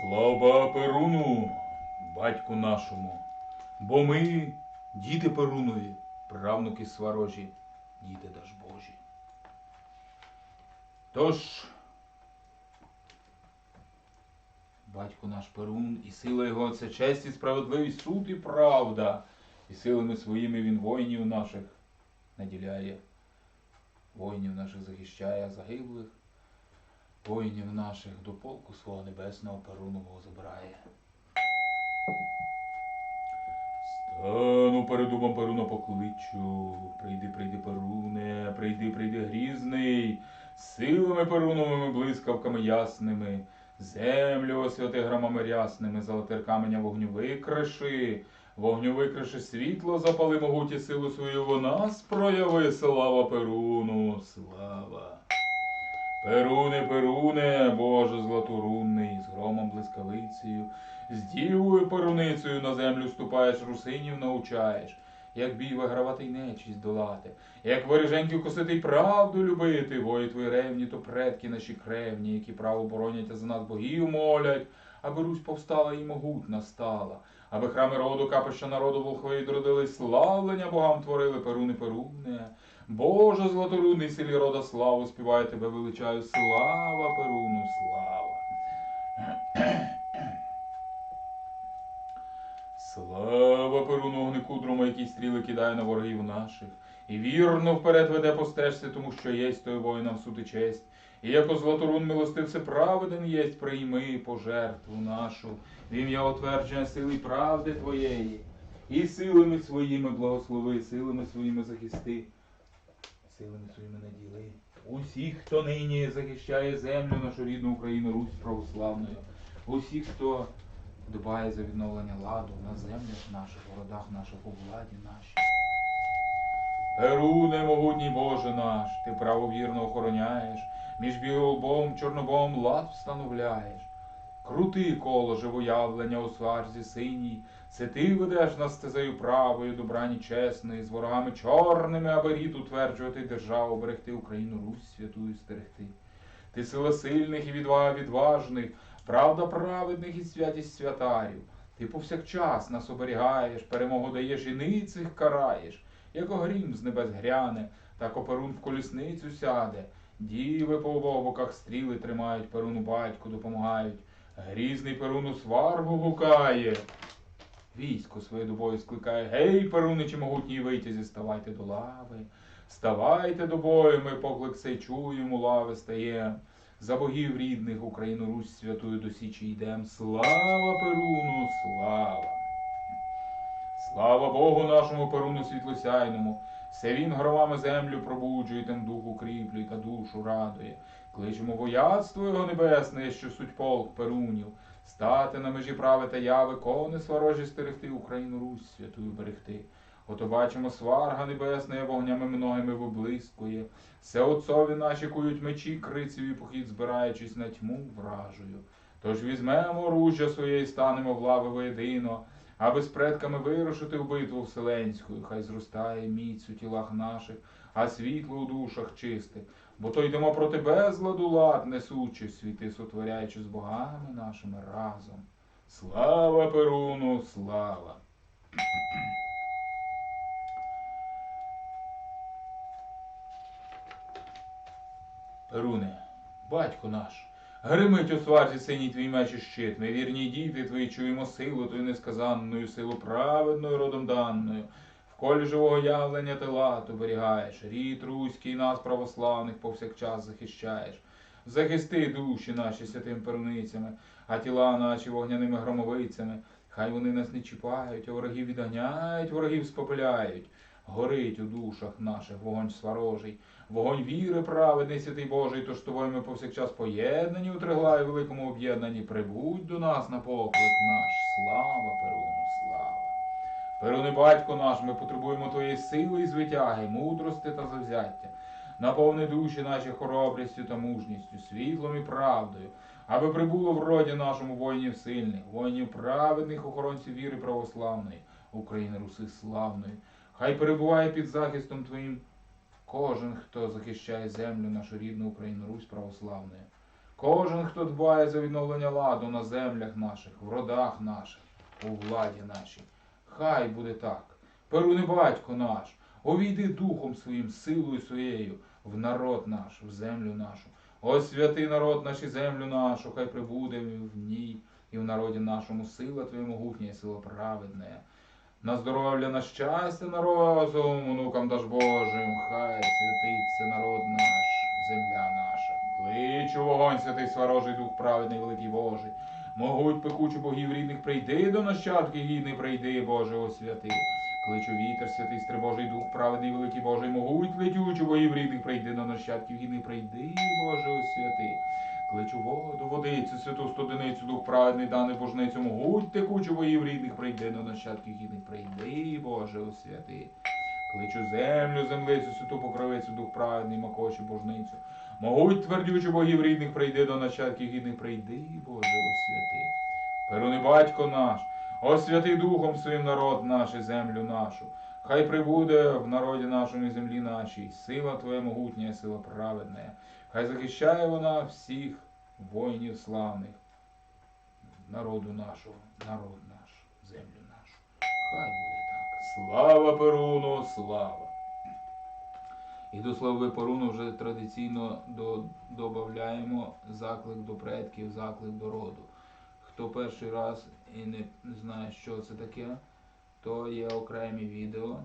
Слава Перуну, батьку нашому, бо ми діти Перунові, правнуки сварожі, діти Дажбожі. Тож, батько наш Перун, і сила його це честь і справедливість, суд і правда, і силами своїми він воїнів наших наділяє, воїнів наших захищає, загиблих воїнів наших до полку свого небесного Перунового забирає. Стану перед думом Перуна покличу. Прийди, прийди, Перуне, прийди, прийди грізний, силами Перуновими блискавками ясними, землю освяти громами рясними, золотир каменя вогню викриши, вогню викриши світло, запали могуті силу свою, в нас прояви, слава Перуну, слава. Перуне, Перуне, Боже златорунний, з громом блискавицею, з дівою перуницею на землю ступаєш, русинів научаєш, як бій вигравати й нечість долати, як вороженьків косити й правду любити, вої твої ревні, то предки наші кревні, які право боронять, а за нас богів молять, аби Русь повстала і могутна стала, аби храми роду, капища народу волхви відродились, славлення богам творили, Перуне, Перуне. Боже златорунний селі рода славу співаю тебе величаю. Слава Перуну, слава. Слава Перуну огнику друма, який стріли кидає на ворогів наших. І вірно вперед веде по стежці, тому що єсть той воїнам суд і честь. І яко златорун милостивце праведен єсть, прийми пожертву нашу, в ім'я отвердження сили правди твоєї. І силами своїми благослови, силами своїми захисти силами своїми наділи. Усіх, хто нині захищає землю, нашу рідну Україну, Русь православною, усіх, хто дбає за відновлення ладу на землях наших, городах наших, у владі нашій. Перуне, могутній Боже наш, ти правовірно охороняєш, між білобом, чорнобом лад встановляєш. Крути коло живоявлення у сварзі синій, це ти ведеш нас стезею правою, добрані чесної, з ворогами чорними, аби рід утверджувати державу, берегти Україну, Русь святую стерегти. Ти сила сильних і відвага відважних, правда праведних і святість святарів. Ти повсякчас нас оберігаєш, перемогу даєш і ницих караєш, як огрім з небес гряне, так оперун в колісницю сяде. Діви по обох боках стріли тримають, перуну батьку допомагають. Грізний перуну сваргу гукає. Військо своє до бою скликає. Гей, перуничі могутній витязі, ставайте до лави. Ставайте до бою, ми поклик цей чуємо, лави стаєм. За богів рідних Україну Русь святую до Січі йдем. Слава Перуну, слава! Слава Богу нашому Перуну світлосяйному. Все він громами землю пробуджує, тим духу кріплює та душу радує. Кличемо вояцтво його небесне, що суть полк Перунів. Стати на межі прави та яви, кони сварожі стерегти, Україну Русь святую берегти. Ото бачимо, сварга небесна вогнями многими виблискує. Все отцові наші кують мечі, крицеві похід, збираючись на тьму вражою. Тож візьмемо оружжя своє і станемо в лави воєдино, аби з предками вирушити в битву вселенську. Хай зростає міць у тілах наших, а світло у душах чистих. Бо то йдемо проти безладу лад, несучи світи, сотворяючи з богами нашими разом. Слава Перуну, слава! Перуне, батько наш, гримить у сварзі синій твій меч і щит. Ми вірні діти твої чуємо силу твою несказанною, силу праведною родом даною. В колі живого явлення ти лад оберігаєш, рід руський нас православних повсякчас захищаєш. Захисти душі наші святим перуницями, а тіла наші вогняними громовицями. Хай вони нас не чіпають, а ворогів відганяють, ворогів спопиляють. Горить у душах наших вогонь сварожий, вогонь віри праведний, святий Божий, тож з тобою ми повсякчас поєднані у триглаї великому об'єднанні. Прибудь до нас на поклик наш. Слава слава! Перуни, батько наш, ми потребуємо твоєї сили і звитяги, мудрости та завзяття. Наповни душі наші хоробрістю та мужністю, світлом і правдою, аби прибуло в роді нашому воїнів сильних, воїнів праведних, охоронців віри православної, України Руси славної. Хай перебуває під захистом Твоїм кожен, хто захищає землю, нашу рідну Україну, Русь православною. Кожен, хто дбає за відновлення ладу на землях наших, в родах наших, у владі нашій. Хай буде так. Перуни батько наш, увійди духом своїм, силою своєю в народ наш, в землю нашу. Освяти народ наш і землю нашу, хай прибуде в ній і в народі нашому сила Твоя могутня і сила праведна. На здоров'я, на щастя, на розум, онукам даж Божим, хай святиться народ наш, земля наша. Кличу вогонь, святий сварожий дух праведний, великий Божий. Могуть пекучу богів рідних, прийди до нащадки гідний, прийди, Боже, освяти. Кличу вітер, святий стрибожий дух, праведний, великий Божий, могуть летючу богів рідних, прийди до нащадків гідний, прийди, Боже, освяти. Кличу воду, водицю, святу стодиницю, дух праведний, даний божницю, могуть текучу боїв рідних, прийди до нащадків гідних, прийди, Боже, освяти. Кличу землю, землицю, святу покровицю, дух праведний, макочу, божницю. Могуть твердючу богів рідних, прийди до нащадків гідних, прийди, Боже, освяти. Перуни батько наш, освяти духом своїм народ наш і землю нашу. Хай прибуде в народі нашому і землі нашій сила Твоя могутня, сила праведна. Хай захищає вона всіх воїнів славних, народу нашого, народ наш, землю нашу. Хай буде так. Слава Перуну, слава! І до слави Перуну вже традиційно до, додаємо заклик до предків, заклик до роду. Хто перший раз і не знає, що це таке, то є окремі відео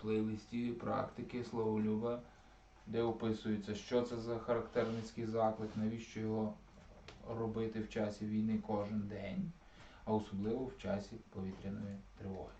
плейлисті практики Словолюба, де описується, що це за характерницький заклик, навіщо його робити в часі війни кожен день, а особливо в часі повітряної тривоги.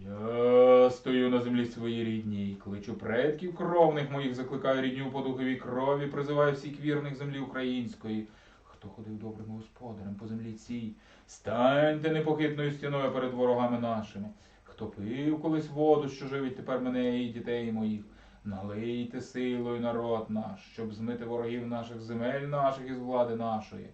Я стою на землі своїй рідній, кличу предків кровних моїх, закликаю рідню по духовій крові, призиваю всіх вірних землі української. Хто ходив добрим господарем по землі цій, станьте непохитною стіною перед ворогами нашими. Хто пив колись воду, що живить тепер мене і дітей моїх, налийте силою народ наш, щоб змити ворогів наших земель наших із влади нашої.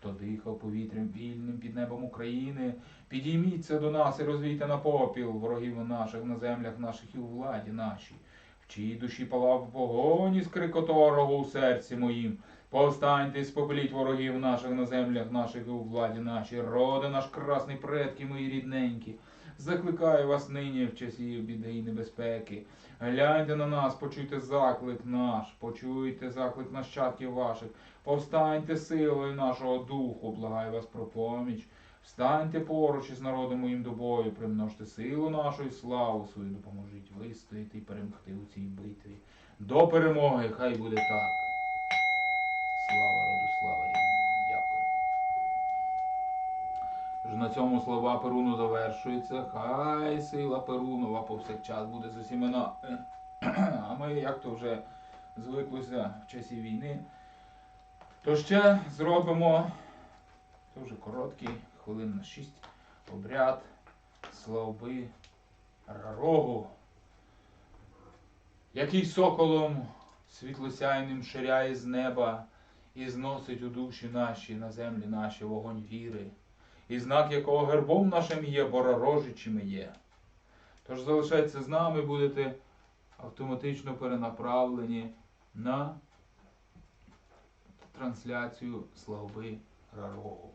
Хто дихав повітрям вільним під небом України, підійміться до нас і розвійте на попіл ворогів наших на землях наших і у владі нашій. В чиї душі палав вогонь із крикоторого у серці моїм. Повстаньте і спопеліть ворогів наших на землях наших і у владі нашій. Роди наш красний предки мої рідненькі. Закликаю вас нині в часі біди і небезпеки. Гляньте на нас, почуйте заклик наш, почуйте заклик нащадків ваших. Повстаньте силою нашого духу, благаю вас про поміч. Встаньте поруч із народом моїм до бою, примножте силу нашу і славу свою, допоможіть вистояти і перемогти у цій битві. До перемоги, хай буде так. Слава роду, слава Тож на цьому слова Перуну завершуються. Хай сила Перунова повсякчас буде з усіма. А ми, як то вже звиклося в часі війни, то ще зробимо вже короткий, хвилин на шість, обряд слави рарогу, який соколом світлосяйним ширяє з неба і зносить у душі наші на землі наші вогонь віри, і знак якого гербом нашим є, боророжичими є. Тож залишайтеся з нами, будете автоматично перенаправлені на трансляцію слави Рарогу.